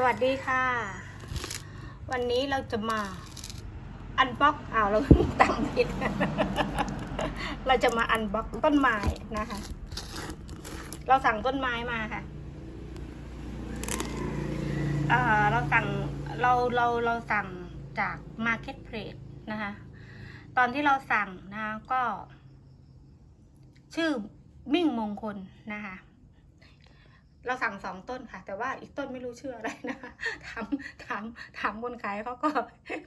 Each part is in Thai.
สวัสดีค่ะ วันนี้เราจะมา อันบ็อกอ้าวเราตั้งผิด เราจะมาอันบ็อกต้นไม้นะคะ เราสั่งต้นไม้มาค่ะเเราสั่งเราเราเราสั่งจาก Market Place นะคะ ตอนที่เราสั่งนะะก็ ชื่อมิ่งมงคลนะคะ เราสั่งสองต้นค่ะ แต่ว่าอีกต้นไม่รู้ชื่ออะไรนะคะถามถามถามคนขายเขาก็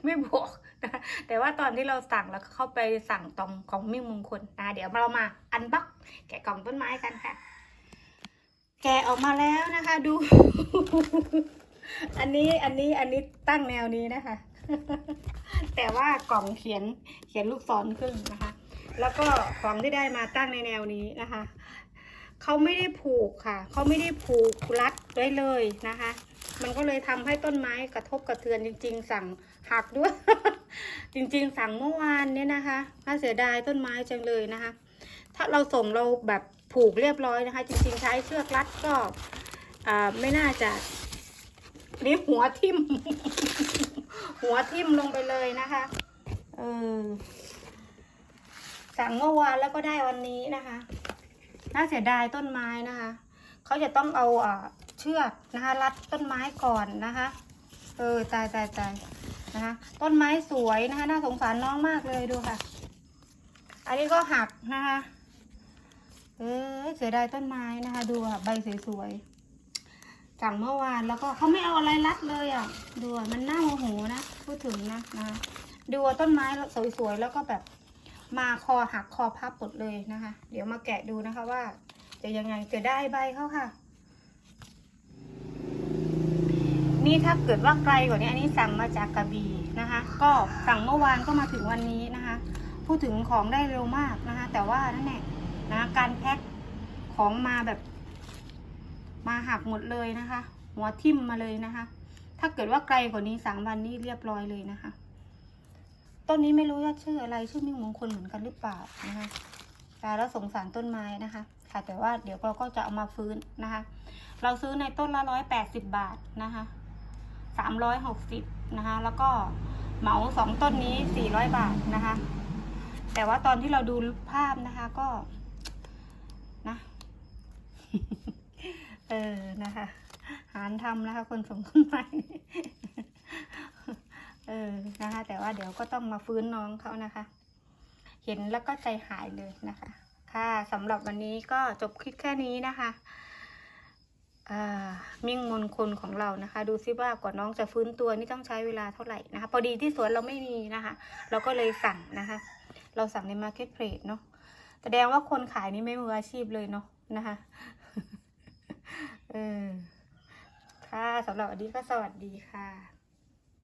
ไม่บอกนะคะแต่ว่าตอนที่เราสั่งแล้วเข้าไปสั่งตรงของมิ่งมงคลนะคะเดี๋ยวเรามาอันบ็อกแกะกล่องต้นไม้กันค่ะ แกะออกมาแล้วนะคะดู อันนี้อันนี้อันนี้ตั้งแนวนี้นะคะ แต่ว่ากล่องเขียนเขียนลูกศรขึ้นนะคะ แล้วก็ของที่ได้มาตั้งในแนวนี้นะคะ เขาไม่ได้ผูกค่ะ เขาไม่ได้ผูกรัดไว้เลยนะคะ มันก็เลยทำให้ต้นไม้กระทบกระเทือนจริง ๆ สั่งหักด้วย จริง ๆ สั่งเมื่อวานเนี่ยนะคะน่าเสียดายต้นไม้จังเลยนะคะ ถ้าเราส่งเราแบบผูกเรียบร้อยนะคะ จริง ๆ ใช้เชือกรัดก็ไม่น่าจะนี่หัวทิ่ม หัวทิ่มลงไปเลยนะคะเออสั่งเมื่อวานแล้วก็ได้วันนี้นะคะ น่าเสียดายต้นไม้นะคะ เขาจะต้องเอาเชือกนะคะรัดต้นไม้ก่อนนะคะ เออตายตายตายนะคะ ต้นไม้สวยนะคะน่าสงสารน้องมากเลยดูค่ะ อันนี้ก็หักนะคะ เออเสียดายต้นไม้นะคะ ดูอะใบสวยๆสั่งเมื่อวานแล้วก็เขาไม่เอาอะไรรัดเลยอะดูมันน่าโมโหนะพูดถึงนะนะะดูต้นไม้สวยๆแล้วก็แบบ มาคอหักคอพับหมดเลยนะคะ เดี๋ยวมาแกะดูนะคะว่า จะยังไงจะได้ใบเขาค่ะ นี่ถ้าเกิดว่าไกลกว่านี้อันนี้สั่งมาจากกระบี่นะคะ ก็สั่งเมื่อวานก็มาถึงวันนี้นะคะ พูดถึงของได้เร็วมากนะคะ แต่ว่านั่นแหละนะการแพ็คของมาแบบ มาหักหมดเลยนะคะ หัวทิ่มมาเลยนะคะ ถ้าเกิดว่าไกลกว่านี้สามวันนี้เรียบร้อยเลยนะคะ ต้นนี้ไม่รู้ว่าชื่ออะไรชื่อมิ่งมงคลเหมือนกันหรือเปล่านะคะแต่แล้วสงสารต้นไม้นะคะ ค่ะ แต่ว่าเดี๋ยวเราก็จะเอามาฟื้นนะคะ เราซื้อในต้นละร้อยแปดสิบบาทนะคะสามร้อยหกสิบนะคะ แล้วก็เหมาสองต้นนี้สี่ร้อยบาทนะคะ แต่ว่าตอนที่เราดูภาพนะคะก็นะเออนะคะ หารทำนะคะ คนส่งต้นไม้ เออนะคะ แต่ว่าเดี๋ยวก็ต้องมาฟื้นน้องเขานะคะ เห็นแล้วก็ใจหายเลยนะคะ ค่ะสำหรับวันนี้ก็จบคลิปแค่นี้นะคะอ่ามิ่งมนคนของเรานะคะ ดูซิว่ากว่าน้องจะฟื้นตัวนี่ต้องใช้เวลาเท่าไหร่นะคะ พอดีที่สวนเราไม่มีนะคะ เราก็เลยสั่งนะคะ เราสั่งใน Market Place เนาะแสดงว่าคนขายนี่ไม่มืออาชีพเลยเนาะนะคะเออค่ะสำหรับวันนี้ก็สวัสดีค่ะ